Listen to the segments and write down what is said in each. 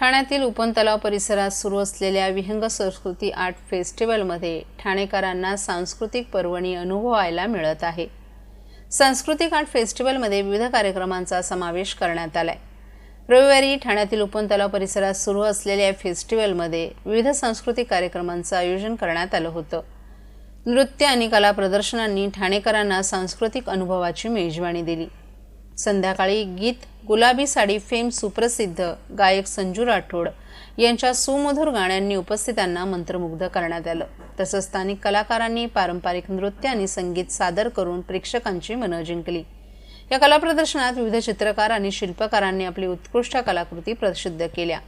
ठाण्यातील उपन तलाव परिसरात सुरू असलेल्या विहंग संस्कृती आर्ट फेस्टिवलमध्ये ठाणेकरांना सांस्कृतिक पर्वणी अनुभवायला मिळत आहे. सांस्कृतिक आर्ट फेस्टिवलमध्ये विविध कार्यक्रमांचा समावेश करण्यात आला आहे रविवारी ठाण्यातील उपन तलाव परिसरात सुरू असलेल्या या फेस्टिवलमध्ये विविध सांस्कृतिक कार्यक्रमांचं आयोजन करण्यात आलं होतं. नृत्य आणि कला प्रदर्शनांनी ठाणेकरांना सांस्कृतिक अनुभवाची मेजवानी दिली. संध्याकाळी गीत गुलाबी साडी फेम सुप्रसिद्ध गायक संजू राठोड यांच्या सुमधुर गाण्यांनी उपस्थितांना मंत्रमुग्ध करण्यात आलं. तसंच स्थानिक कलाकारांनी पारंपरिक नृत्य आणि संगीत सादर करून प्रेक्षकांची मनं जिंकली. या कला प्रदर्शनात विविध चित्रकार आणि शिल्पकारांनी आपली उत्कृष्ट कलाकृती प्रसिद्ध केल्या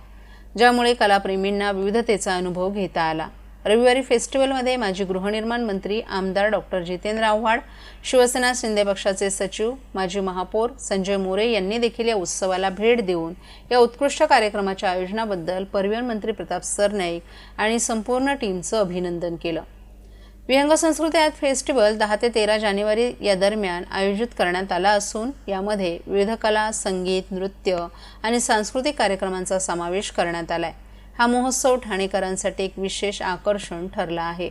ज्यामुळे कलाप्रेमींना विविधतेचा अनुभव घेता आला. रविवारी फेस्टिवलमध्ये माजी गृहनिर्माण मंत्री आमदार डॉक्टर जितेंद्र आव्हाड शिवसेना शिंदे पक्षाचे सचिव माजी महापौर संजय मोरे यांनी देखील या उत्सवाला भेट देऊन या उत्कृष्ट कार्यक्रमाच्या आयोजनाबद्दल परिवहन मंत्री प्रताप सरनाईक आणि संपूर्ण टीमचं अभिनंदन केलं. विहंग संस्कृती आर्ट फेस्टिवल दहा ते तेरा जानेवारी या दरम्यान आयोजित करण्यात आला असून यामध्ये विविध कला संगीत नृत्य आणि सांस्कृतिक कार्यक्रमांचा समावेश करण्यात आला आहे हा महोत्सव ठाणेकरांसाठी एक विशेष आकर्षण ठरला आहे.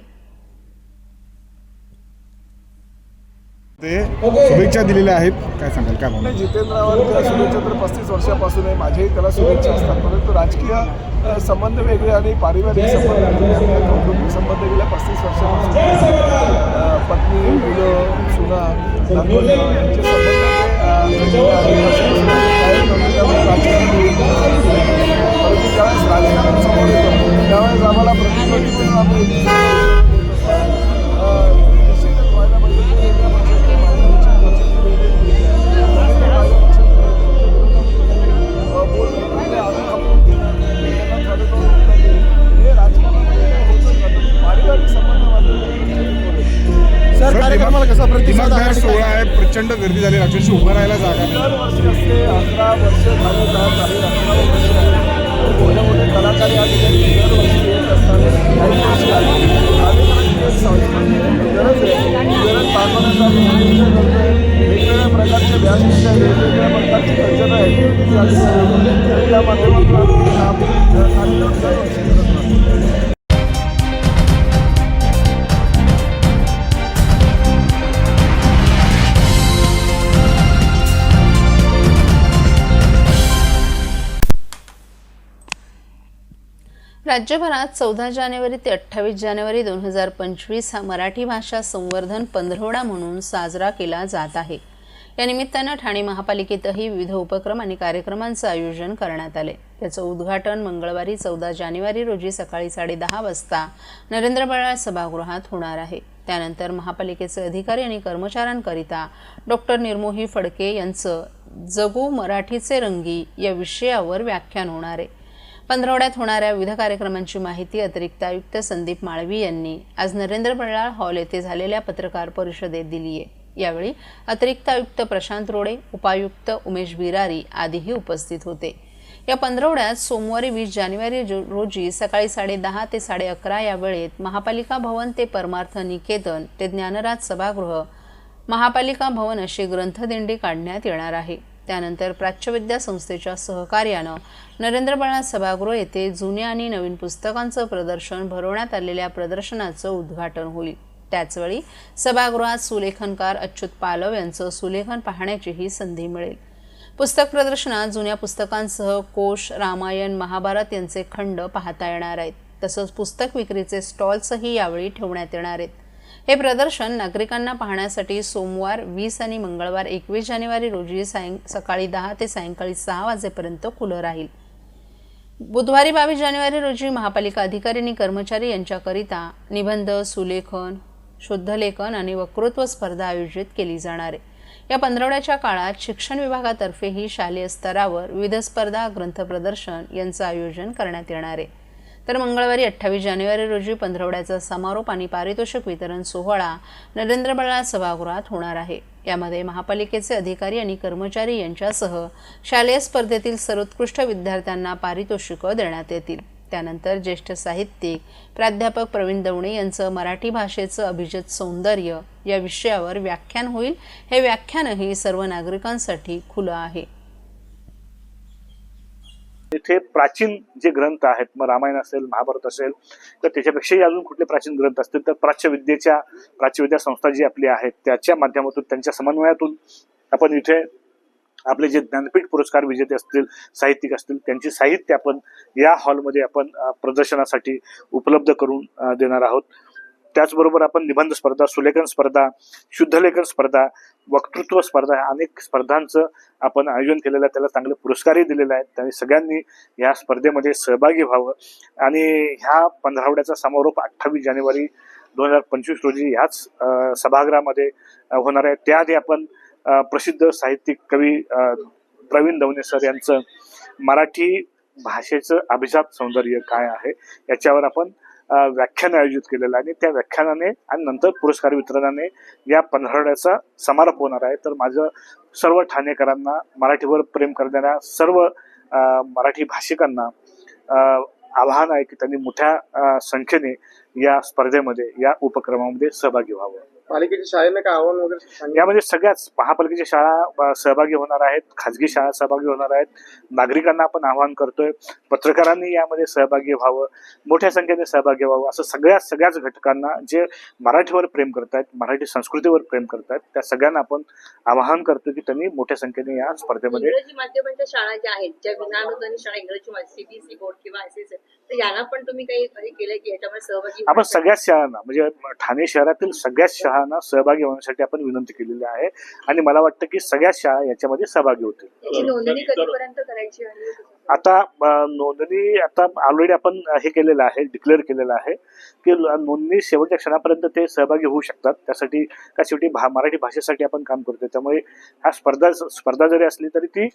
ते शुभेच्छा दिलेल्या आहेत. काय सांगाल काय म्हणून नाही जितेंद्रावर शुभेच्छा तर पस्तीस वर्षापासून आहे. माझेही त्याला शुभेच्छा असतात. परंतु राजकीय संबंध वेगळे आणि पारिवारिक संबंध कौटुंबिक संबंध गेल्या पस्तीस वर्षापासून पत्नी मुलं सुना यांचे संबंध अ, वेगवेगळे आहेत. वर्षापासून कायम नव्हते, त्यामुळे राजकारण वेगळं. परंतु ज्यावेळेस राजकारण समोर येतं त्यावेळेस आम्हाला प्रतिनिधी म्हणून प्रतिसाद सोहळा आहे प्रचंड गर्दी झाली अक्षरशः उभं राहायला जागा. दरवर्षी असते अकरा वर्ष झाले मोठे मोठे कलाकार या ठिकाणी दरवर्षी येत असतात. गरज आहे. गरज प्रयत्न वेगवेगळ्या प्रकारचे व्यासपीठ आहे वेगवेगळ्या प्रकारची आहे. त्या माध्यमातून आम्ही राज्यभरात चौदा जानेवारी ते अठ्ठावीस जानेवारी दोन हजार पंचवीस हा मराठी भाषा संवर्धन पंधरवडा म्हणून साजरा केला जात आहे. या निमित्तानं ठाणे महापालिकेतही विविध उपक्रम आणि कार्यक्रमांचं आयोजन करण्यात आले. त्याचं उद्घाटन मंगळवारी चौदा जानेवारी रोजी सकाळी साडेदहा वाजता नरेंद्र बळाळ सभागृहात होणार आहे. त्यानंतर महापालिकेचे अधिकारी आणि कर्मचाऱ्यांकरिता डॉक्टर निर्मोही फडके यांचं जगू मराठीचे रंगी या विषयावर व्याख्यान होणार आहे. पंधरवड्यात होणाऱ्या विविध कार्यक्रमांची माहिती अतिरिक्त आयुक्त संदीप माळवी यांनी आज नरेंद्र बल्लाळ हॉल येथे झालेल्या पत्रकार परिषदेत दिली आहे. यावेळी अतिरिक्त आयुक्त प्रशांत रोडे उपायुक्त उमेश बिरारी आदीही उपस्थित होते. या पंधरवड्यात सोमवारी वीस जानेवारी रोजी सकाळी साडे दहा ते साडे अकरा या वेळेत महापालिका भवन ते परमार्थ निकेतन ते ज्ञानराज सभागृह महापालिका भवन अशी ग्रंथदिंडी काढण्यात येणार आहे. त्यानंतर प्राच्यविद्या संस्थेच्या सहकार्यानं नरेंद्र बाळा सभागृह येथे जुन्या आणि नवीन पुस्तकांचं प्रदर्शन भरवण्यात आलेल्या प्रदर्शनाचं उद्घाटन होईल. त्याचवेळी सभागृहात सुलेखनकार अच्युत पालव यांचं सुलेखन पाहण्याचीही संधी मिळेल. पुस्तक प्रदर्शनात जुन्या पुस्तकांसह कोश रामायण महाभारत यांचे खंड पाहता येणार आहेत. तसंच पुस्तक विक्रीचे स्टॉल्सही यावेळी ठेवण्यात येणार आहेत. हे प्रदर्शन नागरिकांना पाहण्यासाठी सोमवार वीस आणि मंगळवार एकवीस जानेवारी रोजी सायं सकाळी दहा ते सायंकाळी सहा वाजेपर्यंत खुलं राहील. बुधवारी बावीस जानेवारी रोजी महापालिका अधिकारी आणि कर्मचारी यांच्याकरिता निबंध सुलेखन शुद्धलेखन आणि वक्तृत्व स्पर्धा आयोजित केली जाणार आहे. या पंधरवड्याच्या काळात शिक्षण विभागातर्फेही शालेय स्तरावर विविध स्पर्धा ग्रंथ प्रदर्शन यांचं आयोजन करण्यात येणार आहे. तर मंगळवारी अठ्ठावीस जानेवारी रोजी पंधरवड्याचा समारोप आणि पारितोषिक वितरण सोहळा नरेंद्र बळा सभागृहात होणार आहे. यामध्ये महापालिकेचे अधिकारी आणि कर्मचारी यांच्यासह शालेय स्पर्धेतील सर्वोत्कृष्ट विद्यार्थ्यांना पारितोषिकं देण्यात येतील. त्यानंतर ज्येष्ठ साहित्यिक प्राध्यापक प्रवीण दवणे यांचं मराठी भाषेचं अभिजित सौंदर्य या विषयावर व्याख्यान होईल. हे व्याख्यानही सर्व नागरिकांसाठी खुलं आहे. इथे प्राचीन जे ग्रंथ आहेत मग रामायण असेल महाभारत असेल तर त्याच्यापेक्षाही अजून कुठले प्राचीन ग्रंथ असतील तर प्राच्यविद्येच्या प्राच्यविद्या संस्था जी आपली आहेत त्याच्या माध्यमातून त्यांच्या समन्वयातून आपण इथे आपले जे ज्ञानपीठ पुरस्कार विजेते असतील साहित्यिक असतील त्यांची साहित्य आपण या हॉलमध्ये आपण प्रदर्शनासाठी उपलब्ध करून देणार आहोत. त्याचबरोबर आपण निबंध स्पर्धा सुलेखन स्पर्धा शुद्धलेखन स्पर्धा वक्तृत्व स्पर्धा अनेक स्पर्धांचं आपण आयोजन केलेलं आहे. त्याला चांगले पुरस्कारही दिलेले आहेत. त्याने सगळ्यांनी या स्पर्धेमध्ये सहभागी व्हावं. आणि ह्या पंधरावड्याचा समारोप अठ्ठावीस जानेवारी दोन हजार पंचवीस रोजी ह्याच सभागृहामध्ये होणार आहे. त्याआधी आपण प्रसिद्ध साहित्यिक कवी प्रवीण दवणे सर यांचं मराठी भाषेचं अभिजात सौंदर्य काय आहे याच्यावर आपण व्याख्यान आयोजित केलेलं आहे. आणि त्या व्याख्यानाने आणि नंतर पुरस्कार वितरणाने या पन्हाळ्याचा समारोप होणार आहे. तर माझं सर्व ठाणेकरांना मराठीवर प्रेम करणाऱ्या सर्व मराठी भाषिकांना आवाहन आहे की त्यांनी मोठ्या संख्येने या स्पर्धेमध्ये या उपक्रमामध्ये सहभागी व्हावं. पालिकेच्या शाळेनं काय आव्हान वगैरे सांगितलं? यामध्ये सगळ्याच महापालिकेच्या शाळा अ, सहभागी होणार आहेत खाजगी शाळा सहभागी होणार आहेत नागरिकांना आपण आवाहन करतोय पत्रकारांनी यामध्ये सहभागी व्हावं मोठ्या संख्येने सहभागी व्हावं असं सगळ्या सगळ्याच घटकांना जे मराठीवर प्रेम करतायत मराठी संस्कृतीवर प्रेम करतायत त्या सगळ्यांना आपण आवाहन करतो की त्यांनी मोठ्या संख्येने या स्पर्धेमध्ये इंग्रजी माध्यमांच्या शाळा ज्या आहेत ज्या शाळा इंग्रजी सीबीएसई बोर्ड किंवा आयसीएसई तर यांना पण तुम्ही काही हे केलंय की याच्यामध्ये सहभागी आपण होण्यासाठी? सगळ्याच शाळांना म्हणजे ठाणे शहरातील सगळ्याच शाळांना सहभागी होण्यासाठी आपण विनंती केलेली आहे. आणि मला वाटतं की सगळ्याच शाळा याच्यामध्ये सहभागी होतील. आता नोंदणी आता ऑलरेडी आपण हे केलेलं आहे डिक्लेअर केलेलं आहे की नोंदणी शेवटच्या क्षणापर्यंत ते सहभागी होऊ शकतात. त्यासाठी का शेवटी भा मराठी भाषेसाठी आपण काम करतोय. त्यामुळे हा स्पर्धा स्पर्धा जरी असली तरी ती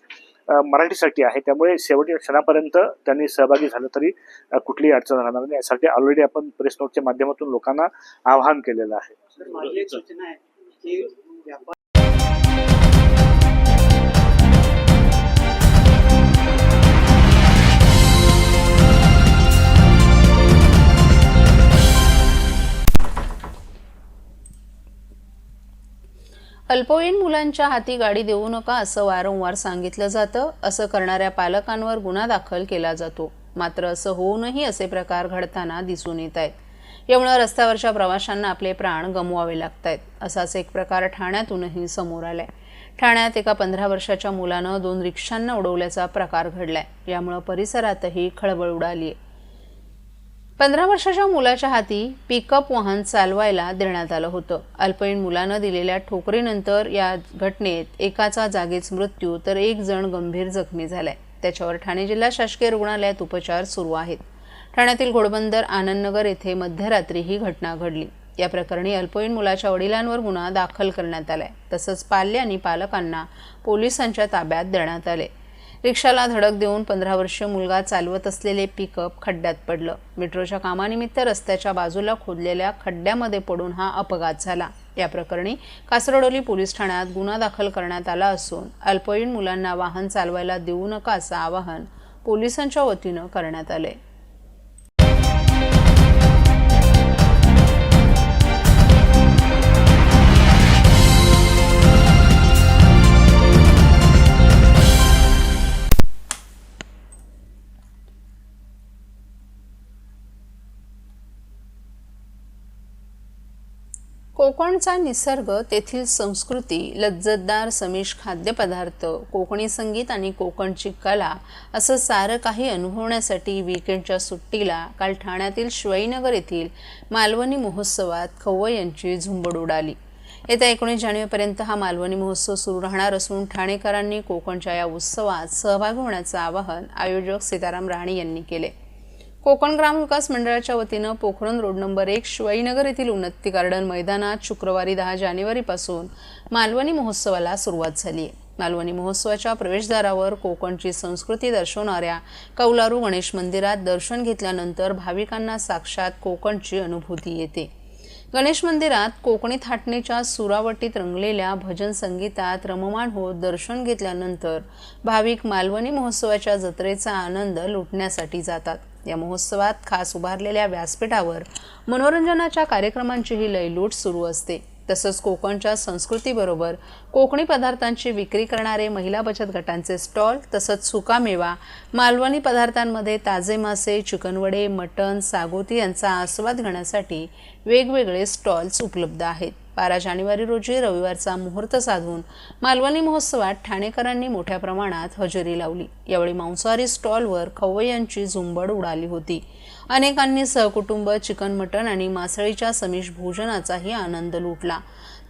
मराठीसाठी आहे. त्यामुळे शेवटच्या क्षणापर्यंत त्यांनी सहभागी झालं तरी कुठलीही अडचण राहणार नाही. यासाठी ऑलरेडी आपण प्रेस नोटच्या माध्यमातून लोकांना आवाहन केलेलं आहे. अल्पवयीन मुलांच्या हाती गाडी देऊ नका असं वारंवार सांगितलं जातं. असं करणाऱ्या पालकांवर गुन्हा दाखल केला जातो. मात्र असं होऊनही असे प्रकार घडताना दिसून येत आहेत. यामुळे रस्त्यावरच्या प्रवाशांना आपले प्राण गमवावे लागत आहेत असाच एक प्रकार ठाण्यातूनही समोर आलाय. ठाण्यात एका पंधरा वर्षाच्या मुलानं दोन रिक्षांना उडवल्याचा प्रकार घडलाय. यामुळं परिसरातही खळबळ उडाली आहे पंधरा वर्षाच्या मुलाच्या हाती पिकअप वाहन चालवायला देण्यात आलं होतं. अल्पवयीन मुलानं दिलेल्या ठोकरीनंतर या घटनेत एकाचा जागीच मृत्यू तर एक जण गंभीर जखमी झालाय. त्याच्यावर ठाणे जिल्हा शासकीय रुग्णालयात उपचार सुरू आहेत. ठाण्यातील घोडबंदर आनंदनगर येथे मध्यरात्री ही घटना घडली. या प्रकरणी अल्पवयीन मुलाच्या वडिलांवर गुन्हा दाखल करण्यात आलाय. तसंच पाल्य आणि पालकांना पोलिसांच्या ताब्यात देण्यात आले रिक्षाला धडक देऊन पंधरा वर्षीय मुलगा चालवत असलेले पिकअप खड्ड्यात पडलं. मेट्रोच्या कामानिमित्त रस्त्याच्या बाजूला खोदलेल्या खड्ड्यामध्ये पडून हा अपघात झाला. या प्रकरणी कासरडोली पोलीस ठाण्यात गुन्हा दाखल करण्यात आला असून अल्पवयीन मुलांना वाहन चालवायला देऊ नका असं आवाहन पोलिसांच्या वतीनं करण्यात आलंय. कोकणचा निसर्ग तेथील संस्कृती लज्जतदार समिष खाद्यपदार्थ कोकणी संगीत आणि कोकणची कला असं सारं काही अनुभवण्यासाठी विकेंडच्या सुट्टीला काल ठाण्यातील शिवाईनगर येथील मालवणी महोत्सवात खवय यांची झुंबड उडाली. येत्या एकोणीस जानेवारीपर्यंत हा मालवणी महोत्सव सुरू राहणार असून ठाणेकरांनी कोकणच्या या उत्सवात सहभागी होण्याचं आवाहन आयोजक सीताराम राणे यांनी केले. कोकण ग्रामविकास मंडळाच्या वतीनं पोखरण रोड नंबर एक शिवाईनगर येथील उन्नती गार्डन मैदानात शुक्रवारी दहा जानेवारीपासून मालवणी महोत्सवाला सुरुवात झाली. आहे मालवणी महोत्सवाच्या प्रवेशद्वारावर कोकणची संस्कृती दर्शवणाऱ्या कौलारू गणेश मंदिरात दर्शन घेतल्यानंतर भाविकांना साक्षात कोकणची अनुभूती येते. गणेश मंदिरात कोकणी थाटणीच्या सुरावटीत रंगलेल्या भजन संगीतात रममाण होत दर्शन घेतल्यानंतर भाविक मालवणी महोत्सवाच्या जत्रेचा आनंद लुटण्यासाठी जातात. या महोत्सवात खास उभारलेल्या व्यासपीठावर मनोरंजनाच्या कार्यक्रमांचीही लयलूट सुरू असते. तसंच कोकणच्या संस्कृतीबरोबर कोकणी पदार्थांची विक्री करणारे महिला बचत गटांचे स्टॉल तसंच सुकामेवा मालवणी पदार्थांमध्ये ताजे मासे चिकनवडे मटण सागोती यांचा आस्वाद घेण्यासाठी वेगवेगळे स्टॉल्स उपलब्ध आहेत. बारा जानेवारी रोजी रविवारचा मुहूर्त साधून मालवणी महोत्सवात ठाणेकरांनी मोठ्या प्रमाणात हजेरी लावली. यावेळी मांसाहारी स्टॉलवर खवय्यांची झुंबड उडाली होती. अनेकांनी सहकुटुंब चिकन मटण आणि मासळीच्या समिष भोजनाचाही आनंद लुटला.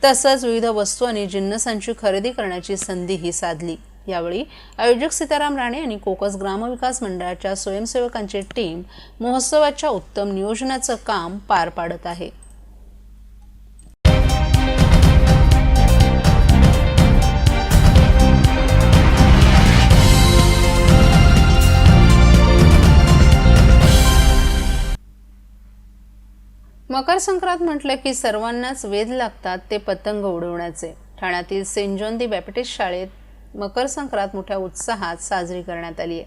तसंच विविध वस्तू आणि जिन्नसांची खरेदी करण्याची संधीही साधली. यावेळी आयोजक सीताराम राणे आणि कोकस ग्रामविकास मंडळाच्या स्वयंसेवकांची टीम महोत्सवाच्या उत्तम नियोजनाचं काम पार पाडत आहे. मकर संक्रांत म्हटलं की सर्वांनाच वेध लागतात ते पतंग उडवण्याचे. ठाण्यातील सेंट जॉन दी बॅप्टिस्ट शाळेत मकर संक्रांत मोठ्या उत्साहात साजरी करण्यात आली आहे.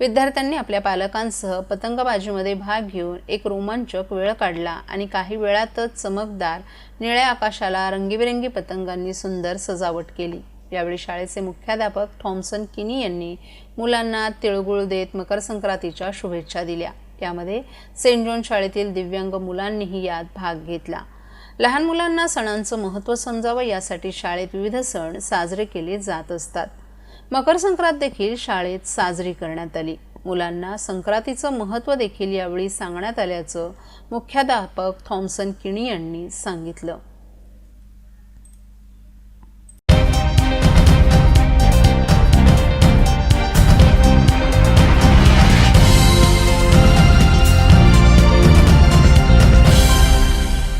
विद्यार्थ्यांनी आपल्या पालकांसह पतंगबाजीमध्ये भाग घेऊन एक रोमांचक वेळ काढला आणि काही वेळातच चमकदार निळ्या आकाशाला रंगीबेरंगी पतंगांनी सुंदर सजावट केली. यावेळी शाळेचे मुख्याध्यापक थॉम्सन किनी यांनी मुलांना तिळगुळ देत मकर संक्रांतीच्या शुभेच्छा दिल्या. यामध्ये सेंट जॉन शाळेतील दिव्यांग मुलांनीही यात भाग घेतला. लहान मुलांना सणांचं महत्त्व समजावं यासाठी शाळेत विविध सण साजरे केले जात असतात. मकर संक्रांत देखील शाळेत साजरी करण्यात आली. मुलांना संक्रांतीचं महत्त्व देखील यावेळी सांगण्यात आल्याचं मुख्याध्यापक थॉम्सन किणी यांनी सांगितलं.